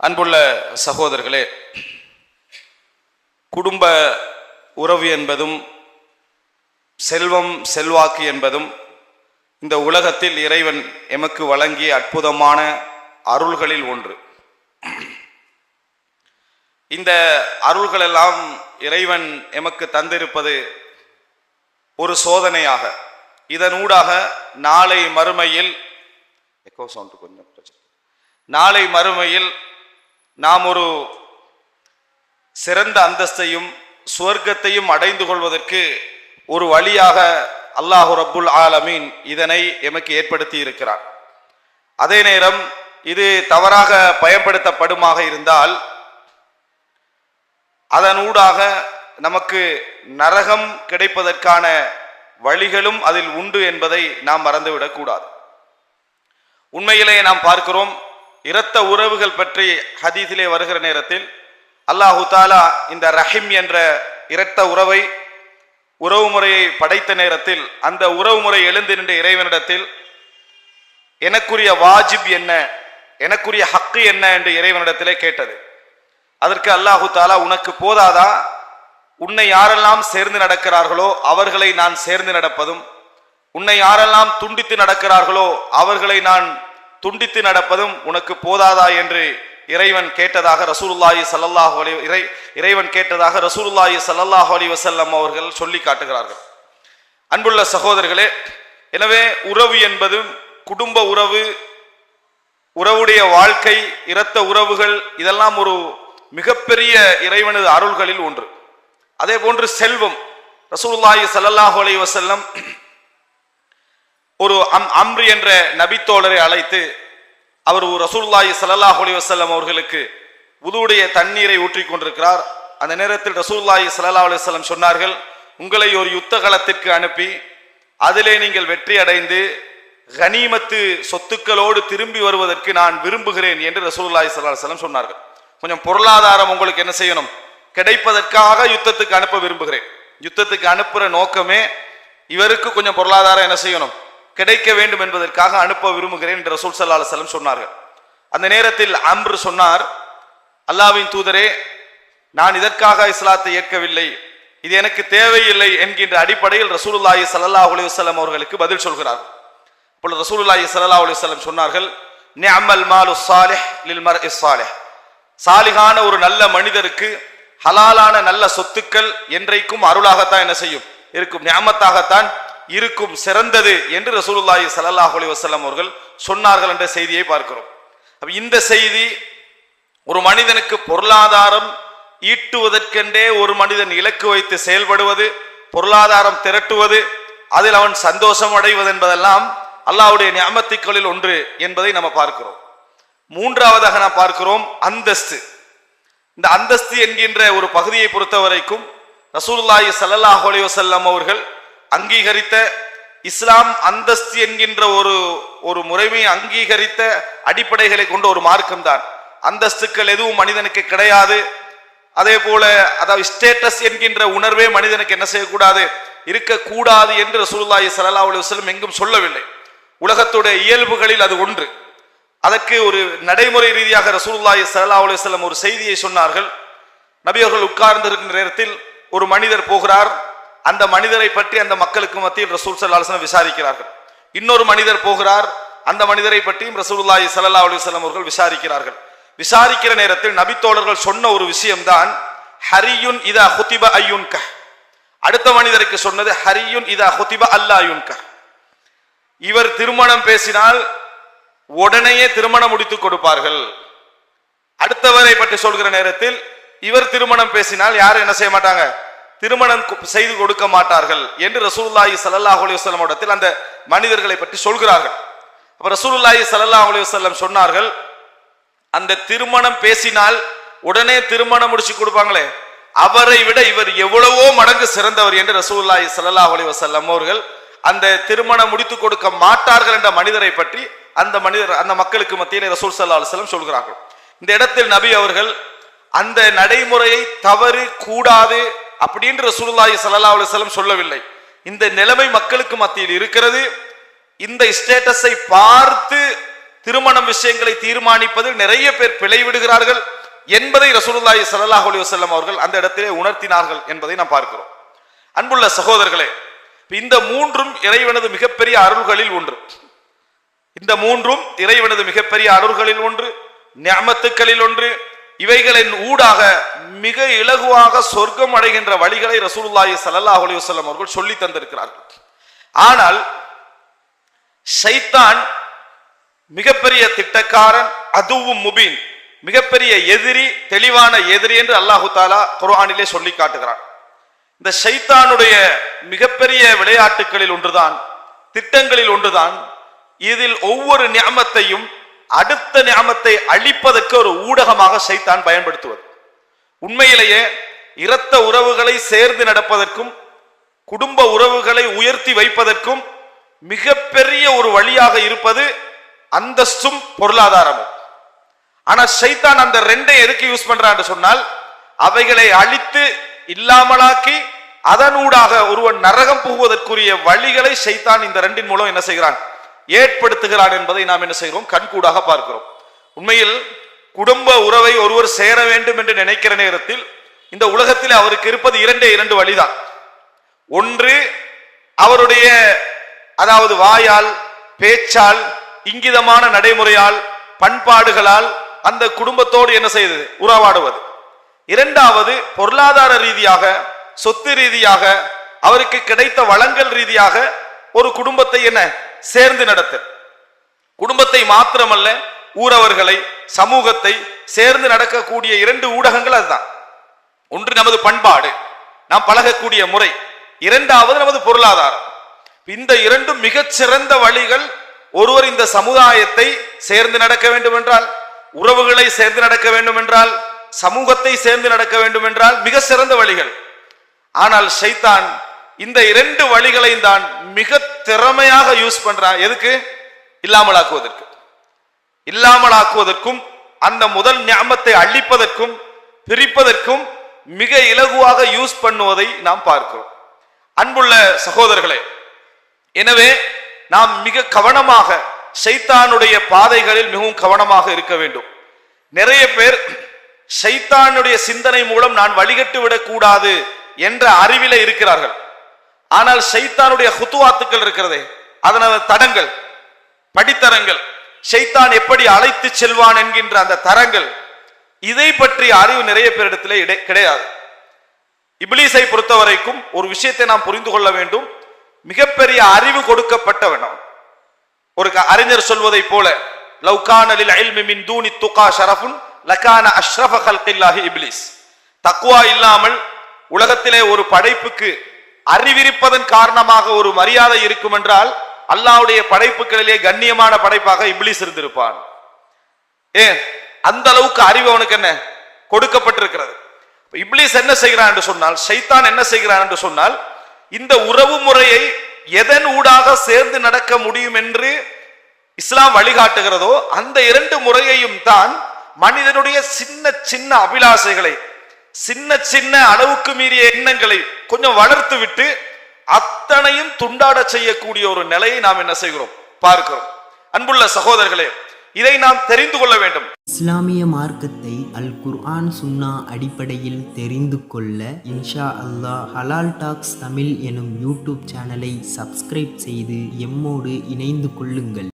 அன்புள்ள சகோதரர்களே குடும்ப உறவு என்பதும் செல்வம் செல்வாக்கு என்பதும் இந்த உலகத்தில் இறைவன் எமக்கு வழங்கிய அற்புதமான அருள்களில் ஒன்று. இந்த அருள்களெல்லாம் இறைவன் எமக்கு தந்திருப்பது ஒரு சோதனையாக. இதனூடாக நாளை மறுமையில் எக்கோ சவுண்ட் கொஞ்சம் பிரச்சனை. நாளை மறுமையில் நாம் ஒரு சிறந்த அந்தஸ்தையும் சுவர்க்கத்தையும் அடைந்து கொள்வதற்கு ஒரு வழியாக அல்லாஹு ரப்புல் ஆலமீன் இதனை எமக்கு ஏற்படுத்தி இருக்கிறார். அதே நேரம் இது தவறாக பயன்படுத்தப்படுமாக இருந்தால் அதனூடாக நமக்கு நரகம் கிடைப்பதற்கான வழிகளும் அதில் உண்டு என்பதை நாம் மறந்துவிடக்கூடாது உண்மையிலேயே நாம் பார்க்கிறோம் இரத்த உறவுகள் பற்றி ஹதீஸிலே வருகிற நேரத்தில் அல்லாஹு தாலா இந்த ரஹிம் என்ற இரத்த உறவை உறவு முறையை படைத்த நேரத்தில் அந்த உறவு முறை எழுந்து நின்ற இறைவனிடத்தில் எனக்குரிய வாஜிப் என்ன எனக்குரிய ஹக்கு என்ன என்று இறைவனிடத்திலே கேட்டது. அதற்கு அல்லாஹு தாலா உனக்கு போதாதா? உன்னை யாரெல்லாம் சேர்ந்து நடக்கிறார்களோ அவர்களை நான் சேர்ந்து நடப்பதும் உன்னை யாரெல்லாம் துண்டித்து நடக்கிறார்களோ அவர்களை நான் துண்டித்து நடப்பதும் உனக்கு போதாதா என்று இறைவன் கேட்டதாக ரசூலுல்லாஹி ஸல்லல்லாஹு அலி இறை இறைவன் கேட்டதாக ரசூலுல்லாஹி ஸல்லல்லாஹு அலி வசல்லம் அவர்கள் சொல்லி காட்டுகிறார்கள். அன்புள்ள சகோதரர்களே எனவே உறவு என்பது குடும்ப உறவு உறவுடைய வாழ்க்கை இரத்த உறவுகள் இதெல்லாம் ஒரு மிகப்பெரிய இறைவனது அருள்களில் ஒன்று. அதே போன்று செல்வம். ரசூலுல்லாஹி சல்லாஹூ அலி வசல்லம் ஒரு அம் அம்ரி என்ற நபித்தோழரை அழைத்து அவர் ஒரு சல்லாஹூ அலி வசல்லம் அவர்களுக்கு உதுவுடைய தண்ணீரை ஊற்றி கொண்டிருக்கிறார். அந்த நேரத்தில் ரசூலுல்லாஹி சல்லா அலி வல்லம் சொன்னார்கள் உங்களை ஒரு யுத்த களத்திற்கு அனுப்பி அதிலே நீங்கள் வெற்றி அடைந்து கனிமத்து சொத்துக்களோடு திரும்பி வருவதற்கு நான் விரும்புகிறேன் என்று ரசூலுல்லாஹி சல்லா அலுவலம் சொன்னார்கள். கொஞ்சம் பொருளாதாரம் உங்களுக்கு என்ன செய்யணும்? கிடைப்பதற்காக யுத்தத்துக்கு அனுப்ப விரும்புகிறேன். யுத்தத்துக்கு அனுப்புற நோக்கமே இவருக்கு கொஞ்சம் பொருளாதாரம் என்ன செய்யணும்? கிடைக்க வேண்டும் என்பதற்காக அனுப்ப விரும்புகிறேன் என்று ரசூல் சல்லா அலுவலம் சொன்னார்கள். அந்த நேரத்தில் அம்ரு சொன்னார் அல்லாவின் தூதரே நான் இதற்காக இஸ்லாத்தை ஏற்கவில்லை. இது எனக்கு தேவையில்லை என்கின்ற அடிப்படையில் ரசூலுல்லாஹி சல்லா அலைஹி வஸல்லம் அவர்களுக்கு பதில் சொல்கிறார் அப்பொழுது ரசூலுல்லாஹி சல்லா அலைஹி வஸல்லம் சொன்னார்கள் அம்மல் மாலு சாலிஹ் லில் மர் இஸ் சாலிஹ் சாலிகான ஒரு நல்ல மனிதருக்கு ஹலாலான நல்ல சொத்துக்கள் என்றைக்கும் அருளாகத்தான் என்ன செய்யும்? இருக்கும் நியமத்தாகத்தான் இருக்கும் சிறந்தது என்று ரசூலுல்லாஹி ஸல்லல்லாஹு அலைஹி அவர்கள் சொன்னார்கள் என்ற செய்தியை பார்க்கிறோம். அப்ப இந்த செய்தி ஒரு மனிதனுக்கு பொருளாதாரம் ஈட்டுவதற்கென்றே ஒரு மனிதன் இலக்கு வைத்து செயல்படுவது பொருளாதாரம் திரட்டுவது அதில் அவன் சந்தோஷம் அடைவது என்பதெல்லாம் அல்லாவுடைய ஞாபத்துக்களில் ஒன்று என்பதை நம்ம பார்க்கிறோம். மூன்றாவதாக நாம் பார்க்கிறோம் அந்தஸ்து. இந்த அந்தஸ்து என்கின்ற ஒரு பகுதியை பொறுத்த வரைக்கும் ரசூலுல்லாஹி ஸல்லல்லாஹு அலைஹி வஸல்லம் அவர்கள் அங்கீகரித்த இஸ்லாம் அந்தஸ்து என்கின்ற ஒரு ஒரு முறைமையை அங்கீகரித்த அடிப்படைகளை கொண்ட ஒரு மார்க்கம்தான். அந்தஸ்துக்கள் எதுவும் மனிதனுக்கு கிடையாது. அதே போல அதாவது ஸ்டேட்டஸ் என்கின்ற உணர்வே மனிதனுக்கு என்ன செய்யக்கூடாது? இருக்கக்கூடாது என்று ரசூலுல்லாஹி சல்லா அலி வஸ்லம் எங்கும் சொல்லவில்லை. உலகத்துடைய இயல்புகளில் அது ஒன்று. அதற்கு ஒரு நடைமுறை ரீதியாக ரசூல்லாய் சல்லா அலுவலம் ஒரு செய்தியை சொன்னார்கள். நபி அவர்கள் உட்கார்ந்து நேரத்தில் ஒரு மனிதர் போகிறார். அந்த மனிதரை பற்றி அந்த மக்களுக்கு மத்தியில் ரசூல் சல்லா அலுவலம் விசாரிக்கிறார்கள். இன்னொரு மனிதர் போகிறார். அந்த மனிதரை பற்றியும் ரசூல்லாய் சல்லா அலுவலம் அவர்கள் விசாரிக்கிறார்கள். விசாரிக்கிற நேரத்தில் நபித்தோழர்கள் சொன்ன ஒரு விஷயம்தான் ஹரியுன் இதா ஹுதிப க அடுத்த மனிதருக்கு சொன்னது ஹரியுன் இதா ஹுதிப அல்லாயுன்க இவர் திருமணம் பேசினால் உடனேயே திருமணம் முடித்து கொடுப்பார்கள். அடுத்தவரை பற்றி சொல்கிற நேரத்தில் இவர் திருமணம் பேசினால் யாரும் என்ன செய்ய மாட்டாங்க? திருமணம் செய்து கொடுக்க மாட்டார்கள் என்று ரசூல்லாஹி சல்லாஹ் அலைஹி இடத்தில் அந்த மனிதர்களை பற்றி சொல்கிறார்கள். அப்ப ரசூலுல்லாஹி சல்லாஹ் அலைஹி வஸல்லம் சொன்னார்கள் அந்த திருமணம் பேசினால் உடனே திருமணம் முடிச்சு கொடுப்பாங்களே அவரை விட இவர் எவ்வளவோ மடங்கு சிறந்தவர் என்று ரசூல்லாஹி சல்லாஹ் அலி வசல்லம் அவர்கள் அந்த திருமணம் முடித்து கொடுக்க மாட்டார்கள் என்ற மனிதரை பற்றி அந்த மனிதர் அந்த மக்களுக்கு மத்தியில் ரசூல் சல்லா அலுவலம் சொல்கிறார்கள். இந்த இடத்தில் நபி அவர்கள் அந்த நடைமுறையை தவறு கூடாது அப்படின்னு ரசூலுல்லாஹி சல்லா அலுவலம் சொல்லவில்லை. இந்த நிலைமை மக்களுக்கு மத்தியில் இருக்கிறது. இந்த ஸ்டேட்டஸை பார்த்து திருமணம் விஷயங்களை தீர்மானிப்பதில் நிறைய பேர் பிழை விடுகிறார்கள் என்பதை ரசூலுல்லாஹி சல்லாஹ் அலி வசல்லம் அவர்கள் அந்த இடத்திலே உணர்த்தினார்கள் என்பதை நாம் பார்க்கிறோம். அன்புள்ள சகோதரர்களே இந்த மூன்றும் இறைவனது மிகப்பெரிய அருள்களில் ஒன்று. இந்த மூன்றும் இறைவனது மிகப்பெரிய அருள்களில் ஒன்று ஞாமத்துக்களில் ஒன்று. இவைகளின் ஊடாக மிக இலகுவாக சொர்க்கம் அடைகின்ற வழிகளை ரசூலுல்லாஹி சல்லாஹ் அலிவசல்லம் அவர்கள் சொல்லி தந்திருக்கிறார்கள். ஆனால் ஷைத்தான் மிகப்பெரிய திட்டக்காரன் அதுவும் முபீன் மிகப்பெரிய எதிரி தெளிவான எதிரி என்று அல்லாஹு தாலா குர்ஆனிலே சொல்லி காட்டுகிறான். இந்த ஷைத்தானுடைய மிகப்பெரிய விளையாட்டுகளில் ஒன்றுதான் திட்டங்களில் ஒன்றுதான் இதில் ஒவ்வொரு நியமத்தையும் அடுத்த நியமத்தை அழிப்பதற்கு ஒரு ஊடகமாக ஷைத்தான் பயன்படுத்துவது. உண்மையிலேயே இரத்த உறவுகளை சேர்ந்து நடப்பதற்கும் குடும்ப உறவுகளை உயர்த்தி வைப்பதற்கும் மிகப்பெரிய ஒரு வழியாக இருப்பது அந்தஸ்தும் பொருளாதாரமும். ஆனா ஷைத்தான் அந்த ரெண்டை எதுக்கு யூஸ் பண்றான்னு சொன்னால் அவைகளை அழித்து இல்லாமலாக்கி அதனூடாக ஒருவன் நரகம் புகுவதற்குரிய வழிகளை ஷைத்தான் இந்த ரெண்டின் மூலம் என்ன செய்கிறான்? ஏற்படுத்துகிறான் என்பதை நாம் என்ன செய்கிறோம்? கண்கூடாக பார்க்கிறோம். உண்மையில் குடும்ப உறவை ஒருவர் சேர வேண்டும் என்று நினைக்கிற நேரத்தில் இந்த உலகத்தில் அவருக்கு இருப்பது இரண்டே இரண்டு வழிதான். ஒன்று அவருடைய அதாவது வாயால் பேச்சால் இங்கிதமான நடைமுறையால் பண்பாடுகளால் அந்த குடும்பத்தோடு என்ன செய்தது? உறவாடுவது. இரண்டாவது பொருளாதார ரீதியாக சொத்து ரீதியாக அவருக்கு கிடைத்த வளங்கள் ரீதியாக ஒரு குடும்பத்தை என்ன? சேர்ந்து நடத்தல் குடும்பத்தை மாத்திரமல்ல ஊரவர்களை சமூகத்தை சேர்ந்து நடக்கக்கூடிய இரண்டு ஊடகங்கள் அதுதான். ஒன்று நமது பண்பாடு நாம் பழகக்கூடிய முறை. இரண்டாவது நமது பொருளாதாரம். இந்த இரண்டும் மிகச்சிறந்த வழிகள் ஒருவர் இந்த சமுதாயத்தை சேர்ந்து நடக்க வேண்டும் என்றால் உறவுகளை சேர்ந்து நடக்க வேண்டும் என்றால் சமூகத்தை சேர்ந்து நடக்க வேண்டும் என்றால் மிக சிறந்த வழிகள். ஆனால் ஷைத்தான் இந்த இரண்டு வழிகளையும் தான் மிக திறமையாக யூஸ் பண்றான் எதுக்கு? இல்லாமலாக்குவதற்கு. இல்லாமலாக்குவதற்கும் அந்த முதல் ஞாபத்தை அழிப்பதற்கும் பிரிப்பதற்கும் மிக இலகுவாக யூஸ் பண்ணுவதை நாம் பார்க்கிறோம். அன்புள்ள சகோதரர்களே எனவே நாம் மிக கவனமாக ஷைத்தானுடைய பாதைகளில் மிகவும் கவனமாக இருக்க வேண்டும். நிறைய பேர் ஷைத்தானுடைய சிந்தனை மூலம் நான் வழிகட்டு விடக்கூடாது என்ற அறிவில இருக்கிறார்கள். ஆனால் ஷைத்தானுடைய ஹுத்துவாத்துக்கள் இருக்கிறதே அதனது தடங்கள் படித்தரங்கள் சைத்தான் எப்படி அழைத்து செல்வான் என்கின்ற அந்த தரங்கள் இதை பற்றிய அறிவு நிறைய பேரிடத்திலே கிடையாது கிடையாது. பொறுத்த பொறுத்தவரைக்கும் ஒரு விஷயத்தை நாம் புரிந்து கொள்ள வேண்டும். மிகப்பெரிய அறிவு கொடுக்கப்பட்டவனும் ஒரு க- அறிஞர் சொல்வதை போல லவ்கானலில் இல்மி மின் தூனி துகா ஷரஃபுன் லகான அஷ்ரஃப ஹல்கில்லாஹி இபிலிஸ். தக்குவா இல்லாமல் உலகத்திலே ஒரு படைப்புக்கு அறிவிருப்பதன் காரணமாக ஒரு மரியாதை இருக்கும் என்றால் அல்லாவுடைய படைப்புகளிலே கண்ணியமான படைப்பாக இப்லீஸ் இருந்திருப்பான். ஏன்? அந்த அளவுக்கு அறிவு அவனுக்கு என்ன? கொடுக்கப்பட்டிருக்கிறது. இப்ளிஸ் என்ன செய்கிறான் என்று சொன்னால் ஷைத்தான் என்ன செய்கிறான் என்று சொன்னால் இந்த உறவு முறையை எதன் ஊடாக சேர்ந்து நடக்க முடியும் என்று இஸ்லாம் வழிகாட்டுகிறதோ அந்த இரண்டு முறையையும் தான் மனிதனுடைய சின்ன சின்ன அபிலாசைகளை சின்ன சின்ன அளவுக்கு மீறிய எண்ணங்களை கொஞ்சம் வளர்த்து விட்டு அத்தனையும் துண்டாட செய்யக்கூடிய ஒரு நிலையை நாம் என்ன செய்கிறோம்? பார்க்கிறோம். அன்புள்ள சகோதரர்களே இதை நாம் தெரிந்து கொள்ள வேண்டும். இஸ்லாமிய மார்க்கத்தை அல் குர்ஆன் சுன்னா அடிப்படையில் தெரிந்து கொள்ள இன்ஷா அல்லாஹ் ஹலால் டாக்ஸ் தமிழ் எனும் யூடியூப் சேனலை சப்ஸ்கிரைப் செய்து எம்மோடு இணைந்து கொள்ளுங்கள்.